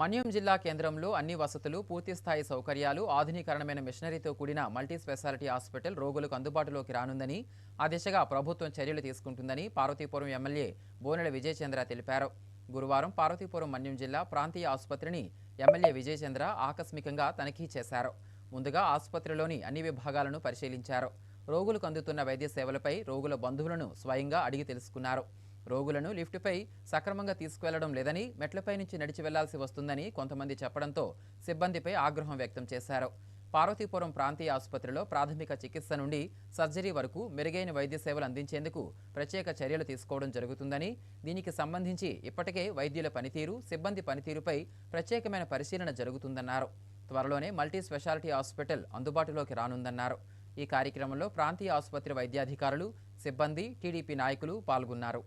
మన్యం జిల్లా కేంద్రంలో అన్ని వసతులు పూర్తిస్థాయి సౌకర్యాలు ఆధునీకరణమైన మిషనరీతో కూడిన మల్టీ స్పెషాలిటీ హాస్పిటల్ రోగులకు అందుబాటులోకి రానుందని ఆ దిశగా ప్రభుత్వం చర్యలు తీసుకుంటుందని పార్వతీపురం ఎమ్మెల్యే బోనెల విజయచంద్ర తెలిపారు. గురువారం పార్వతీపురం మన్యం జిల్లా ప్రాంతీయ ఆసుపత్రిని ఎమ్మెల్యే విజయచంద్ర ఆకస్మికంగా తనిఖీ చేశారు. ముందుగా ఆసుపత్రిలోని అన్ని విభాగాలను పరిశీలించారు. రోగులకు అందుతున్న వైద్య సేవలపై రోగుల బంధువులను స్వయంగా అడిగి తెలుసుకున్నారు. రోగులను లిఫ్టుపై సక్రమంగా తీసుకువెళ్ళడం లేదని మెట్లపై నుంచి నడిచి వెళ్ళాల్సి వస్తుందని కొంతమంది చెప్పడంతో సిబ్బందిపై ఆగ్రహం వ్యక్తం చేశారు. పార్వతీపురం ప్రాంతీయ ఆసుపత్రిలో ప్రాథమిక చికిత్స నుండి సర్జరీ వరకు మెరుగైన వైద్య సేవలు అందించేందుకు ప్రత్యేక చర్యలు తీసుకోవడం జరుగుతుందని దీనికి సంబంధించి ఇప్పటికే వైద్యుల పనితీరు సిబ్బంది పనితీరుపై ప్రత్యేకమైన పరిశీలన జరుగుతుందన్నారు. త్వరలోనే మల్టీ స్పెషాలిటీ హాస్పిటల్ అందుబాటులోకి రానుందన్నారు. ఈ కార్యక్రమంలో ప్రాంతీయ ఆసుపత్రి వైద్యాధికారులు సిబ్బంది టీడీపీ నాయకులు పాల్గొన్నారు.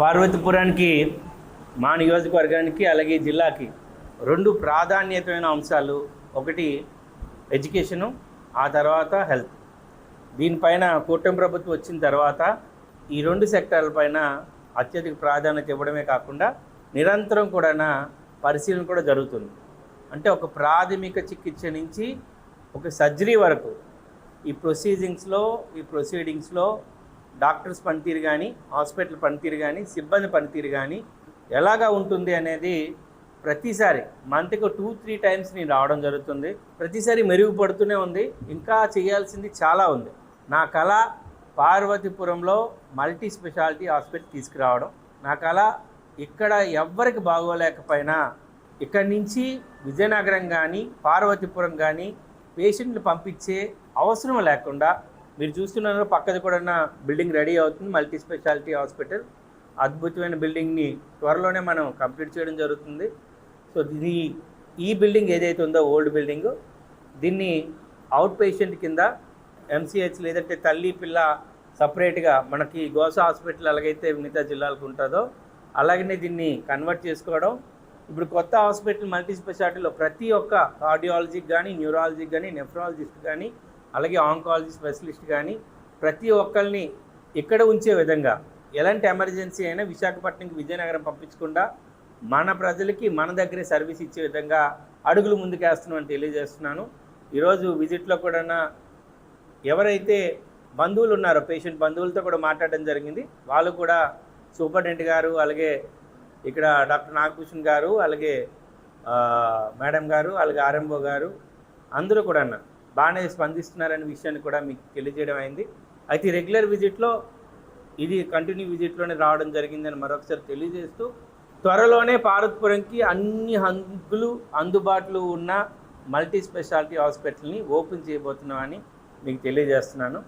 పార్వతీపురానికి మా నియోజకవర్గానికి అలాగే జిల్లాకి రెండు ప్రాధాన్యతమైన అంశాలు. ఒకటి ఎడ్యుకేషను ఆ తర్వాత హెల్త్. దీనిపైన కూటమి ప్రభుత్వం వచ్చిన తర్వాత ఈ రెండు సెక్టార్ల పైన అత్యధిక ప్రాధాన్యత ఇవ్వడమే కాకుండా నిరంతరం కూడా పరిశీలన కూడా జరుగుతుంది. అంటే ఒక ప్రాథమిక చికిత్స నుంచి ఒక సర్జరీ వరకు ఈ ప్రొసీజింగ్స్లో ఈ ప్రొసీడింగ్స్లో డాక్టర్స్ పనితీరు కానీ హాస్పిటల్ పనితీరు కానీ సిబ్బంది పనితీరు కానీ ఎలాగా ఉంటుంది అనేది ప్రతిసారి మంత్కి టూ త్రీ టైమ్స్ నేను రావడం జరుగుతుంది. ప్రతిసారి మెరుగుపడుతూనే ఉంది. ఇంకా చేయాల్సింది చాలా ఉంది. నా కళ పార్వతీపురంలో మల్టీ స్పెషాలిటీ హాస్పిటల్ తీసుకురావడం. నా కళ ఇక్కడ ఎవ్వరికి బాగోలేకపోయినా ఇక్కడి నుంచి విజయనగరం కానీ పార్వతీపురం కానీ పేషెంట్లు పంపించే అవసరం లేకుండా మీరు చూస్తున్నారు పక్కది కూడా ఉన్న బిల్డింగ్ రెడీ అవుతుంది మల్టీ స్పెషాలిటీ హాస్పిటల్. అద్భుతమైన బిల్డింగ్ని త్వరలోనే మనం కంప్లీట్ చేయడం జరుగుతుంది. సో ఇది ఈ బిల్డింగ్ ఏదైతే ఉందో ఓల్డ్ బిల్డింగ్ దీన్ని అవుట్ పేషెంట్ కింద ఎంసీహెచ్ లేదంటే తల్లి పిల్ల సపరేట్గా మనకి గోస హాస్పిటల్ ఎలాగైతే మిగతా జిల్లాలకు ఉంటుందో అలాగనే దీన్ని కన్వర్ట్ చేసుకోవడం. ఇప్పుడు కొత్త హాస్పిటల్ మల్టీ స్పెషాలిటీలో ప్రతి ఒక్క కార్డియాలజీకి కానీ న్యూరాలజీకి కానీ నెఫ్రాలజిస్ట్ కానీ అలాగే ఆంకాలజీ స్పెషలిస్ట్ కానీ ప్రతి ఒక్కరిని ఇక్కడ ఉంచే విధంగా ఎలాంటి ఎమర్జెన్సీ అయినా విశాఖపట్నంకి విజయనగరం పంపించకుండా మన ప్రజలకి మన దగ్గరే సర్వీస్ ఇచ్చే విధంగా అడుగులు ముందుకేస్తున్నామని తెలియజేస్తున్నాను. ఈరోజు విజిట్లో కూడా ఎవరైతే బంధువులు ఉన్నారో పేషెంట్ బంధువులతో కూడా మాట్లాడడం జరిగింది. వాళ్ళు కూడా సూపరింటెండెంట్ గారు అలాగే ఇక్కడ డాక్టర్ నాగభూషణ్ గారు అలాగే మేడం గారు అలాగే ఆర్ఎంఓ గారు అందరూ కూడా బాగానే స్పందిస్తున్నారనే విషయాన్ని కూడా మీకు తెలియజేయడం అయింది. అయితే రెగ్యులర్ విజిట్లో ఇది కంటిన్యూ విజిట్లోనే రావడం జరిగిందని మరొకసారి తెలియజేస్తూ త్వరలోనే పార్వతీపురంకి అన్ని హంగులు అందుబాటులో ఉన్న మల్టీ స్పెషాలిటీ హాస్పిటల్ని ఓపెన్ చేయబోతున్నామని మీకు తెలియజేస్తున్నాను.